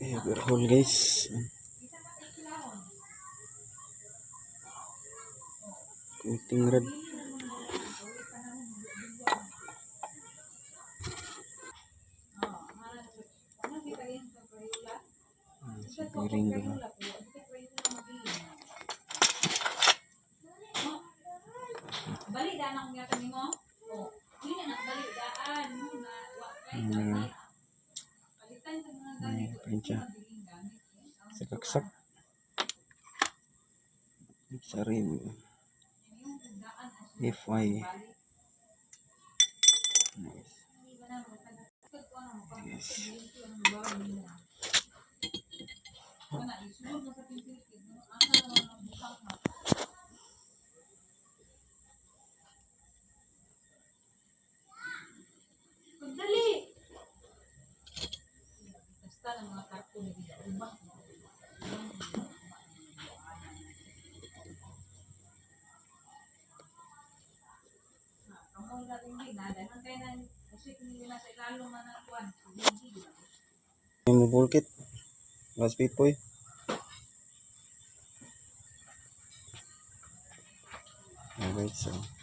Eh, overhaul guys. Rad. Ah, sa piring na. Balik daan ang mga tanim mo. Oh, hindi na balik daan Hmm, may plancha. Mabiling gamit. Sakaksak. Sa rin. FY. Nice. Yes. Magdali! Basta ng mga karton na gila. Ubah. Kamu na rin din. Dahil kayo na kasi nila sa ilalo man ang kuwan. Hindi. Mo bulkit. Mas pipoy. Alright, so.